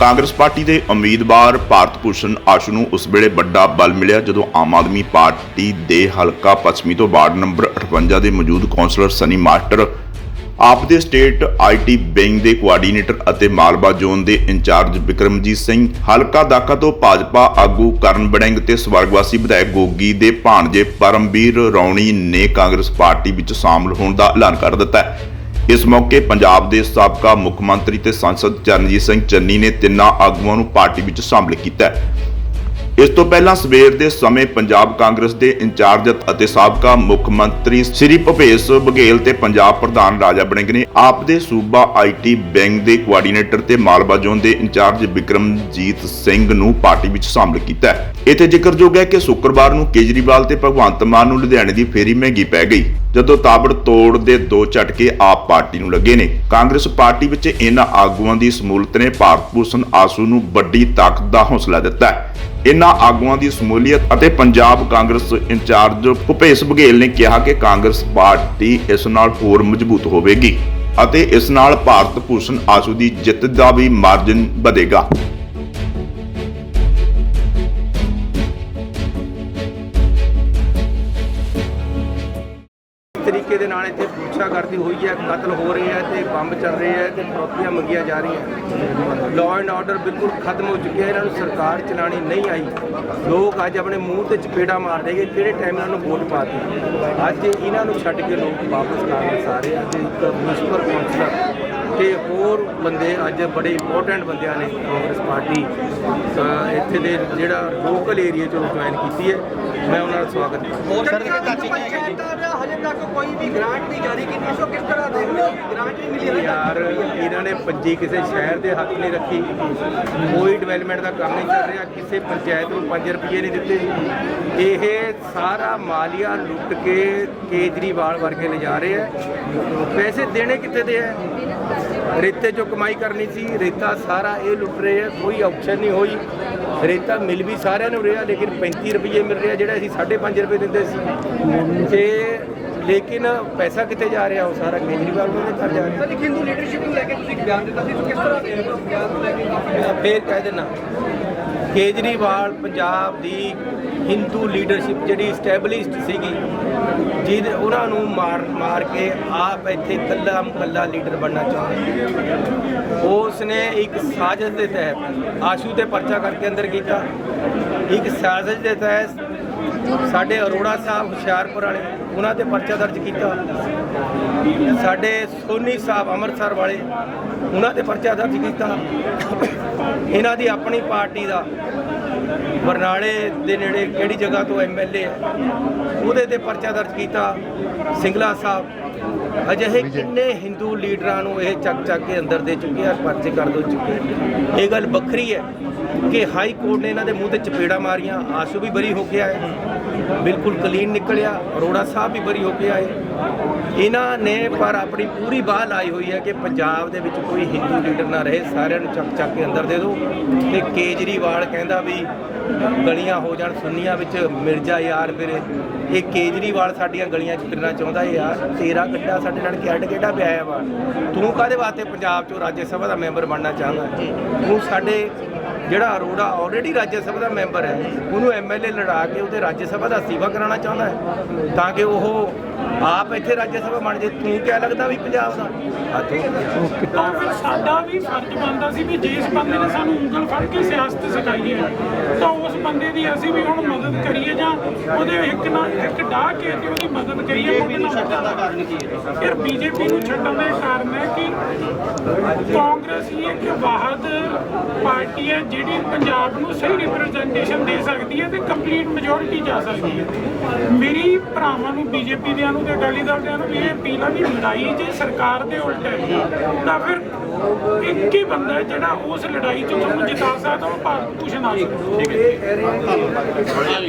Congress party ਦੇ ਉਮੀਦਵਾਰ ਭਾਰਤ ਭੂਸ਼ਣ ਆਸ਼ੂ ਨੂੰ ਉਸ ਵੇਲੇ ਵੱਡਾ ਬਲ ਮਿਲਿਆ ਜਦੋਂ ਆਮ ਆਦਮੀ ਪਾਰਟੀ ਦੇ ਹਲਕਾ ਪੱਛਮੀ ਤੋਂ ਵਾਰਡ ਨੰਬਰ 58 ਦੇ ਮੌਜੂਦ ਕੌਂਸਲਰ ਸਨੀ ਮਾਸਟਰ, ਆਪ ਦੇ ਸਟੇਟ ਆਈਟੀ ਵਿੰਗ ਦੇ ਕੋਆਰਡੀਨੇਟਰ ਅਤੇ ਮਾਲਵਾ ਜ਼ੋਨ ਦੇ ਇੰਚਾਰਜ ਵਿਕਰਮਜੀਤ ਸਿੰਘ, ਹਲਕਾ ਦਾਖਾ ਤੋਂ ਭਾਜਪਾ ਆਗੂ ਕਰਨ ਬੜਿੰਗ ਤੇ ਸਵਰਗਵਾਸੀ ਵਿਧਾਇਕ ਗੋਗੀ ਦੇ ਭਾਣਜੇ ਪਰਮਵੀਰ ਰੌਣੀ ਨੇ ਕਾਂਗਰਸ ਪਾਰਟੀ ਵਿੱਚ ਸ਼ਾਮਲ ਹੋਣ ਦਾ ਐਲਾਨ ਕਰ ਦਿੱਤਾ ਹੈ। ਇਸ ਮੌਕੇ ਪੰਜਾਬ ਦੇ ਸਾਬਕਾ ਮੁੱਖ ਮੰਤਰੀ ਤੇ ਸੰਸਦ ਚਰਨਜੀਤ ਸਿੰਘ ਚੰਨੀ ਨੇ ਤਿੰਨਾਂ ਆਗੂਆਂ ਨੂੰ ਪਾਰਟੀ ਵਿੱਚ ਸ਼ਾਮਲ ਕੀਤਾ ਇਸ ਤੋਂ ਪਹਿਲਾਂ ਸਵੇਰ ਦੇ ਸਮੇਂ ਪੰਜਾਬ ਕਾਂਗਰਸ ਦੇ ਇੰਚਾਰਜ ਅਤੇ ਸਾਬਕਾ ਮੁੱਖ ਮੰਤਰੀ ਸ੍ਰੀ ਭੁਪੇਸ਼ ਬਘੇਲ ਤੇ ਪੰਜਾਬ ਪ੍ਰਧਾਨ ਰਾਜਾ ਬੜਿੰਗ ਨੇ ਆਪ ਦੇ ਸੂਬਾ ਆਈਟੀ ਬੈਂਕ ਦੇ ਕੋਆਰਡੀਨੇਟਰ ਤੇ ਮਾਲਵਾ ਜ਼ੋਨ ਦੇ ਇੰਚਾਰਜ ਵਿਕਰਮਜੀਤ ਸਿੰਘ ਨੂੰ ਪਾਰਟੀ ਵਿੱਚ ਸ਼ਾਮਲ ਕੀਤਾ ਇੱਥੇ ਜ਼ਿਕਰਯੋਗ ਹੈ ਕਿ ਸ਼ੁੱਕਰਵਾਰ ਨੂੰ ਕੇਜਰੀਵਾਲ ਤੇ ਭਗਵੰਤ ਮਾਨ ਨੂੰ ਲੁਧਿਆਣੇ ਦੀ ਫੇਰੀ ਮਹਿੰਗੀ ਪੈ ਗਈ, ਜਦੋਂ ਤਾਬੜ ਤੋੜ ਦੇ ਦੋ ਝਟਕੇ ਆਪ ਪਾਰਟੀ ਨੂੰ ਲੱਗੇ ਨੇ। ਕਾਂਗਰਸ ਪਾਰਟੀ ਵਿੱਚ ਇਹਨਾਂ ਆਗੂਆਂ ਦੀ ਸਮੂਲਤ ਨੇ ਭਾਰਤ ਭੂਸ਼ਣ ਆਸੂ ਨੂੰ ਵੱਡੀ ਤਾਕਤ ਦਾ ਹੌਸਲਾ ਦਿੱਤਾ ਹੈ। ਇਨ੍ਹਾਂ ਆਗੂਆਂ ਦੀ ਸਮੂਲੀਅਤ ਅਤੇ ਪੰਜਾਬ ਕਾਂਗਰਸ ਇੰਚਾਰਜ ਭੁਪੇਸ਼ ਬਘੇਲ ਨੇ ਕਿਹਾ ਕਿ ਕਾਂਗਰਸ ਪਾਰਟੀ ਇਸ ਨਾਲ ਹੋਰ ਮਜ਼ਬੂਤ ਹੋਵੇਗੀ ਅਤੇ ਇਸ ਨਾਲ ਭਾਰਤ ਭੂਸ਼ਣ ਆਸੂ ਦੀ ਜਿੱਤ ਦਾ ਵੀ ਮਾਰਜਨ ਵਧੇਗਾ। ਤਰੀਕੇ ਦੇ ਨਾਲ ਇੱਥੇ ਪੁੱਛਾ ਕਰਦੀ ਹੋਈ ਹੈ, ਕਤਲ ਹੋ ਰਹੇ ਹੈ ਤੇ ਬੰਬ ਚੱਲ ਰਹੇ ਹੈ ਤੇ ਫਰੋਤੀਆਂ ਮੰਗੀਆਂ ਜਾ ਰਹੀਆਂ ਲਾਅ ਐਂਡ ਆਰਡਰ ਬਿਲਕੁਲ ਖਤਮ ਹੋ ਚੁੱਕਿਆ ਹੈ, ਇਹਨਾਂ ਨੂੰ ਸਰਕਾਰ ਚਲਾਣੀ ਨਹੀਂ ਆਈ। ਲੋਕ ਅੱਜ ਆਪਣੇ ਮੂੰਹ ਤੇ ਚਪੇੜਾ ਮਾਰਦੇ ਕਿ ਕਿਹੜੇ ਟਾਈਮ ਇਹਨਾਂ ਨੂੰ ਵੋਟ ਪਾਤੀ ਅੱਜ ਇਹਨਾਂ ਨੂੰ ਛੱਡ ਕੇ ਲੋਕ ਵਾਪਸ ਕਾਂਗਰਸ ਆ ਰਹੇ ਆ ਤੇ ਇੱਕ ਮਿਊਨਿਸਪਲ ਕੌਂਸਲਰ ਤੇ ਹੋਰ ਬੰਦੇ ਅੱਜ ਬੜੇ ਇੰਪੋਰਟੈਂਟ ਬੰਦਿਆਂ ਨੇ ਕਾਂਗਰਸ ਪਾਰਟੀ ਇੱਥੇ ਦੇ ਜਿਹੜਾ ਲੋਕਲ ਏਰੀਆ ਚੋਂ ਜੁਆਇਨ ਕੀਤੀ ਹੈ। ਮੈਂ ਉਹਨਾਂ ਦਾ ਸਵਾਗਤ ਕਰਦਾ ਹਜੇ ਤੱਕ ਕੋਈ ਵੀ ਗ੍ਰਾਂਟ ਨਹੀਂ ਜਾਰੀ ਕੀਤੀ। ਸੋ ਕਿਸ ਤਰ੍ਹਾਂ ਦੇਖ ਲਓ ਗ੍ਰਾਂਟ ਨਹੀਂ ਮਿਲੀ ਯਾਰ ਇਹਨਾਂ ਨੇ ਪੰਜੀ ਕਿਸੇ ਸ਼ਹਿਰ ਦੇ ਹੱਥ ਨਹੀਂ ਰੱਖੀ। ਕੋਈ ਡਿਵੈਲਪਮੈਂਟ ਦਾ ਕੰਮ ਨਹੀਂ ਚੱਲ ਰਿਹਾ। ਕਿਸੇ ਪੰਚਾਇਤ ਨੂੰ 5 ਰੁਪਏ ਨਹੀਂ ਦਿੱਤੇ। ਇਹ ਸਾਰਾ ਮਾਲੀਆ ਲੁੱਟ ਕੇ ਕੇਜਰੀਵਾਲ ਵਰਗੇ ਲਿਜਾ ਰਹੇ ਆ ਪੈਸੇ ਦੇਣੇ ਕਿੱਥੇ ਦੇ ਆ ਰੇਤੇ ਚੋਂ ਕਮਾਈ ਕਰਨੀ ਸੀ ਰੇਤਾ ਸਾਰਾ ਇਹ ਲੁੱਟ ਰਹੇ ਆ ਕੋਈ ਆਪਸ਼ਨ ਨਹੀਂ ਹੋਈ। ਰੇਤਾ ਮਿਲ ਵੀ ਸਾਰਿਆਂ ਨੂੰ ਰਿਹਾ ਲੇਕਿਨ 35 ਰੁਪਏ ਮਿਲ ਰਿਹਾ ਜਿਹੜਾ ਅਸੀਂ 5.5 ਰੁਪਏ ਦਿੰਦੇ ਸੀ। ਤੇ ਲੇਕਿਨ ਪੈਸਾ ਕਿੱਥੇ ਜਾ ਰਿਹਾ ਉਹ ਸਾਰਾ? ਕੇਜਰੀਵਾਲ ਨੂੰ ਘਰ ਜਾ ਰਿਹਾ। ਸਰ ਹਿੰਦੂ ਲੀਡਰਸ਼ਿਪ ਨੂੰ ਲੈ ਕੇ ਤੁਸੀਂ ਬਿਆਨ ਦਿੱਤਾ ਸੀ ਕਿਸ ਤਰ੍ਹਾਂ ਬਿਆਨ ਲੈ ਕੇ ਫੇਰ ਕਹਿ ਦੇਣਾ ਕੇਜਰੀਵਾਲ ਪੰਜਾਬ ਦੀ ਹਿੰਦੂ ਲੀਡਰਸ਼ਿਪ ਜਿਹੜੀ ਸਟੈਬਲਿਸ਼ਡ ਸੀਗੀ, ਜਿਹਦੇ ਉਹਨਾਂ ਨੂੰ ਮਾਰ ਮਾਰ ਕੇ ਆਪ ਇੱਥੇ ਕੱਲਾ ਕੱਲਾ ਲੀਡਰ ਬਣਨਾ ਚਾਹੁੰਦਾ। ਉਸ ਨੇ ਇੱਕ ਸਾਜ਼ਿਸ਼ ਦੇ ਤਹਿਤ ਆਸ਼ੂ ਤੇ ਪਰਚਾ ਕਰਕੇ ਅੰਦਰ ਕੀਤਾ। ਇੱਕ ਸਾਜ਼ਿਸ਼ ਦੇ ਤਹਿਤ ਸਾਡੇ ਅਰੋੜਾ ਸਾਹਿਬ, ਹੁਸ਼ਿਆਰਪੁਰ ਵਾਲੇ, ਉਹਨਾਂ ਤੇ ਪਰਚਾ ਦਰਜ ਕੀਤਾ। ਸਾਡੇ ਸੋਨੀ ਸਾਹਿਬ ਅੰਮ੍ਰਿਤਸਰ ਵਾਲੇ, ਉਹਨਾਂ ਤੇ ਪਰਚਾ ਦਰਜ ਕੀਤਾ। ਇਹਨਾਂ ਦੀ ਆਪਣੀ ਪਾਰਟੀ ਦਾ ਬਰਨਾਲੇ ਦੇ ਨੇੜੇ ਕਿਹੜੀ ਜਗ੍ਹਾ ਤੋਂ ਐਮਐਲਏ ਹੈ, ਉਹਦੇ ਤੇ ਪਰਚਾ ਦਰਜ ਕੀਤਾ। ਸਿੰਗਲਾ ਸਾਹਿਬ ਅਜਿਹੇ ਕਿੰਨੇ ਹਿੰਦੂ ਲੀਡਰਾਂ ਨੂੰ ਇਹ ਚੱਕ ਚੱਕ ਕੇ ਅੰਦਰ ਦੇ ਚੁੱਕੇ ਆ ਪਰਚੇ ਕਰ ਦੋ ਚੁੱਕੇ ਇਹ ਗੱਲ ਵੱਖਰੀ ਹੈ ਕਿ ਹਾਈ ਕੋਰਟ ਨੇ ਇਹਨਾਂ ਦੇ ਮੂੰਹ ਤੇ ਚਪੇੜਾ ਮਾਰੀਆਂ ਆਸ਼ੂ ਵੀ ਬਰੀ ਹੋ ਕੇ ਆਏ ਬਿਲਕੁਲ ਕਲੀਨ ਨਿਕਲਿਆ ਅਰੋੜਾ ਸਾਹਿਬ ਵੀ ਬਰੀ ਹੋ ਕੇ ਆਏ। ਇਹਨਾਂ ਨੇ ਪਰ ਆਪਣੀ ਪੂਰੀ ਬਾਹ ਲਾਈ ਹੋਈ ਹੈ ਕਿ ਪੰਜਾਬ ਦੇ ਵਿੱਚ ਕੋਈ ਹਿੰਦੂ ਲੀਡਰ ਨਾ ਰਹੇ। ਸਾਰਿਆਂ ਨੂੰ ਚੱਕ ਚੱਕ ਕੇ ਅੰਦਰ ਦੇ ਦਿਓ ਤੇ ਕੇਜਰੀਵਾਲ ਕਹਿੰਦਾ ਵੀ ਗਲੀਆਂ ਹੋ ਜਾਣ, ਸੁੰਨੀਆਂ ਵਿੱਚ ਮਿਰਜ਼ਾ ਯਾਰ ਫਿਰ ਇਹ ਕੇਜਰੀਵਾਲ ਸਾਡੀਆਂ ਗਲੀਆਂ 'ਚ ਫਿਰਨਾ ਚਾਹੁੰਦਾ ਹੈ ਯਾਰ। ਤੇਰਾ ਗੱਡਾ ਸਾਡੇ ਨਾਲ ਕਿਹੜਾ ਕਿਹੜਾ ਪਿਆਇਆ ਵਾ? ਤੂੰ ਕਾਹਦੇ ਵਾਸਤੇ ਪੰਜਾਬ 'ਚੋਂ ਰਾਜ ਸਭਾ ਦਾ ਮੈਂਬਰ ਬਣਨਾ ਚਾਹੁੰਦਾ? ਤੂੰ ਸਾਡੇ ਜਿਹੜਾ ਅਰੋੜਾ ਆਲਰੇਡੀ ਰਾਜ ਸਭਾ ਦਾ ਮੈਂਬਰ ਹੈ, ਉਹਨੂੰ ਐਮਐਲਏ ਲੜਾ ਕੇ ਉਹਦੇ ਰਾਜ ਸਭਾ ਦਾ ਸੇਵਾ ਕਰਾਉਣਾ ਚਾਹੁੰਦਾ ਹੈ ਤਾਂ ਕਿ ਉਹ ਆਪ ਇੱਥੇ ਰਾਜ ਸਭਾ ਬਣ ਜੇ ਤੂੰ ਕਿਆ ਲੱਗਦਾ ਵੀ ਪੰਜਾਬ ਦਾ? ਆ ਤੂੰ ਤਾਂ ਫਿਰ ਸਾਡਾ ਵੀ ਫਰਜ਼ ਬਣਦਾ ਸੀ ਵੀ ਜਿਸ ਬੰਦੇ ਨੇ ਸਾਨੂੰ ਉਂਗਲ ਫੜ ਕੇ ਸਿਆਸਤ ਸਿਖਾਈ ਹੈ ਤਾਂ ਉਸ ਬੰਦੇ ਦੀ ਅਸੀਂ ਵੀ ਹੁਣ ਮਦਦ ਕਰੀਏ ਜਾਂ ਉਹਦੇ ਇੱਕ ਨਾਲ ਇੱਕ ਡਾਹ ਕੇ ਤੇ ਉਹਦੀ ਮਦਦ ਕਰੀਏ ਉਹਦੇ ਨਾਲ ਛੱਡਣ ਦਾ ਕਾਰਨ ਕੀ ਹੈ? ਫਿਰ ਬੀਜੇਪੀ ਨੂੰ ਛੱਡਣ ਦਾ ਇਹ ਕਾਰਨ ਹੈ ਕਿ ਕਾਂਗਰਸ ਹੀ ਇੱਕ ਵਾਹਦ ਪਾਰਟੀ ਹੈ ਜਿਹੜੀ ਪੰਜਾਬ ਨੂੰ ਸਹੀ ਰਿਪਰੈਜ਼ੈਂਟੇਸ਼ਨ ਦੇ ਸਕਦੀ ਹੈ ਤੇ ਕੰਪਲੀਟ ਮੈਜੋਰਿਟੀ ਜਾ ਸਕਦੀ ਹੈ। ਮੇਰੀ ਭਰਾਵਾਂ ਨੂੰ ਬੀਜੇਪੀ ਦਿਆਂ ਨੂੰ ਤੇ ਅਕਾਲੀ ਦਲ ਦਿਆਂ ਨੂੰ ਵੀ ਇਹ ਅਪੀਲ ਹੈ ਵੀ ਲੜਾਈ ਜੇ ਸਰਕਾਰ ਦੇ ਉਲਟ ਹੈ, ਤਾਂ ਫਿਰ ਇੱਕ ਹੀ ਬੰਦਾ ਹੈ ਜਿਹੜਾ ਉਸ ਲੜਾਈ 'ਚ ਤੁਹਾਨੂੰ ਜਿਤਾ ਸਕਦਾ ਉਹ ਭਾਰਤ ਭੂਸ਼ਣ ਆਸ਼ੂ ਇਹ ਕਹਿ ਆ